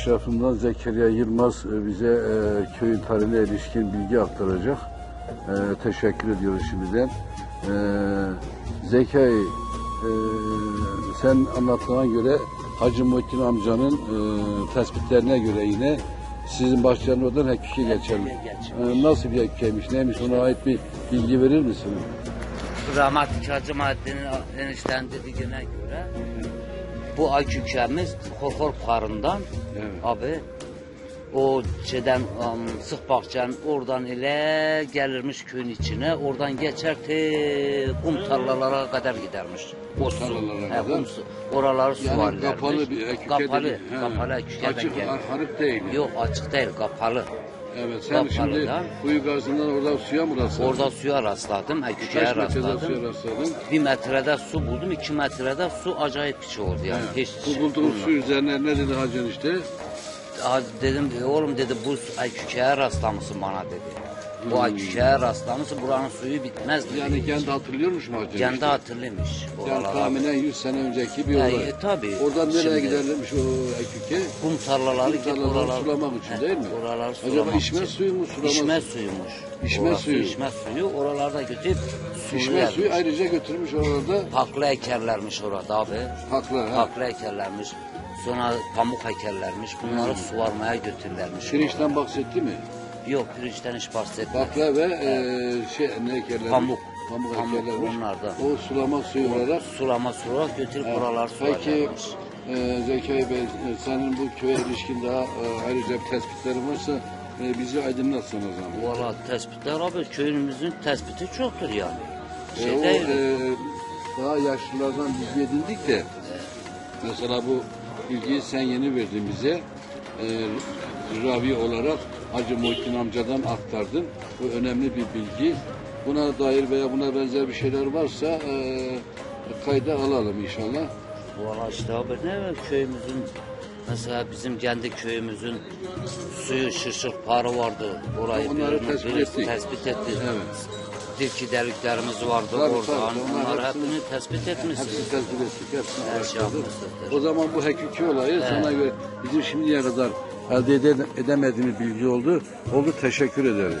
eşrafından Zekeriya Yılmaz e, bize e, köyün tarihine ilişkin bilgi aktaracak. E, teşekkür ediyoruz şimdiden. E, Zekai, e, sen anlattığına göre Hacı Muhittin amcanın e, tespitlerine göre yine sizin başlarınızdan hakiki geçerli. E, nasıl bir hakikiymiş, neymiş ona ait bir bilgi verir misin? Rahmetli Hacı Muhaddin'in enişten dediğine göre bu akükemiz Korkor Parı'ndan Evet. abi o şeyden um, sık bahçen oradan ile gelirmiş köyün içine oradan geçer te kum tarlalara kadar gidermiş. O su. He, kum su. Oraları su Yani varlarmış. kapalı bir eküke Kapalı. He. kapalı ekükeden Açık, harip değil. yani. Yok açık değil kapalı. Evet sen şimdi da. kuyu gazından orada suya mı rastladın? Orada suya rastladım, ekükeye Kaç metrede rastladım. suya rastladın? Bir metrede su buldum, iki metrede su acayip içi oldu yani. Hiç Bu bulduğun su üzerine ne dedi hacın işte? Dedim "E, oğlum dedi bu akükeye rastlamışsın bana dedi. Bu Hmm. akükeye rastlamışsın buranın suyu bitmez. Yani kendi hatırlıyormuş mu hacın Kendi hatırlamış. Yani oralara. tahminen 100 sene önceki bir olay. e, tabii. Oradan nereye Şimdi- giderlermiş o eküke? Kum tarlaları Kum tarlaları oralar- sulamak için değil mi? Oralar Acaba sulamak içme için. suyu mu, sulama İçme suyu? suyumuş. İçme Orası suyu. içme suyu oralarda götürüp İçme suluyormuş. suyu ayrıca götürmüş orada. Haklı ekerlermiş orada abi. Haklı ha. Haklı ekerlermiş. Sonra pamuk ekerlermiş. Bunları suvarmaya götürürlermiş. Pirinçten bahsetti mi? Yok pirinçten hiç bahsetmedim. Bakla ve e, şey ne ekerler? Pamuk. Pamuk, Pamuk onlardan. O sulama suyu olarak. Sulama sularak götürüp Evet. oralar Peki suvarlarmış. e, Zekai Bey e, senin bu köye ilişkin daha e, ayrıca bir tespitlerin varsa e, bizi aydınlatsın o zaman. Valla tespitler abi köyümüzün tespiti çoktur yani. E, Şey o değil. e, daha yaşlılardan bilgi edindik de mesela bu bilgiyi sen yeni verdin bize e, ravi olarak Hacı Muhittin amcadan aktardın. Bu önemli bir bilgi. Buna dair veya buna benzer bir şeyler varsa e, kayda alalım inşallah. Valla işte abi ne var köyümüzün mesela bizim kendi köyümüzün suyu şırşık parı vardı. Orayı Onları birini- tespit ettik. tespit ettik. Evet. Dilki deliklerimiz vardı Tabii, orada. tabii, onlar Bunları hepsini- hepsini tespit etmişsiniz. Hepsini tespit ettik. Hepsini Her şey araştırdık. O zaman bu hakiki olayı sana göre bizim şimdiye kadar elde ede- edemediğimiz bilgi oldu. Oldu teşekkür ederim.